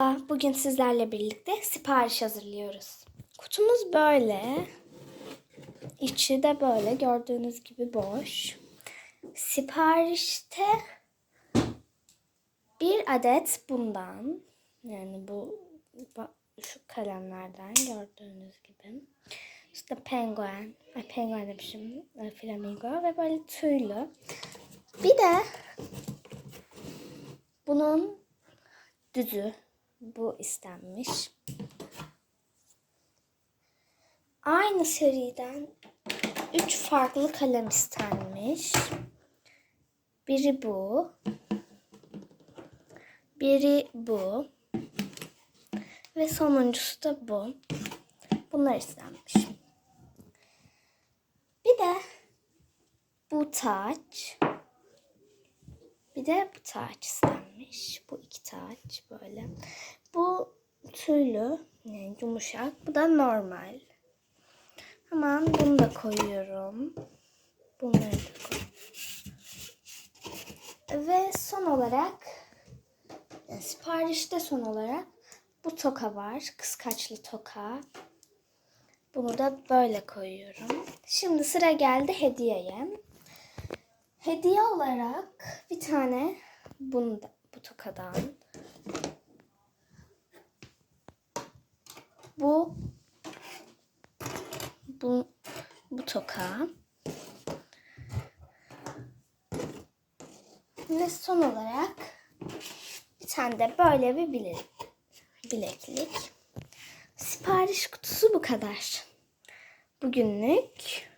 Bugün sizlerle birlikte sipariş hazırlıyoruz. Kutumuz böyle. İçi de böyle gördüğünüz gibi boş. Siparişte bir adet bundan yani bu şu kalemlerden gördüğünüz gibi. İşte penguen, ay penguen demişim, e, flamingo ve böyle tüylü. Bir de bunun düzü bu istenmiş. Aynı seriden üç farklı kalem istenmiş. Biri bu. Biri bu. Ve sonuncusu da bu. Bunlar istenmiş. Bir de bu taç. Bir de bu taç istenmiş. Bu iki taç böyle. Tüylü, yani yumuşak. Bu da normal. Hemen bunu da koyuyorum. Bunları da koy. Ve son olarak yani siparişte son olarak bu toka var. Kıskaçlı toka. Bunu da böyle koyuyorum. Şimdi sıra geldi hediyeye. Hediye olarak bir tane bunu da, bu tokadan. Bu bu bu toka. Ve son olarak bir tane de böyle bir bilek, bileklik. Sipariş kutusu bu kadar. Bugünlük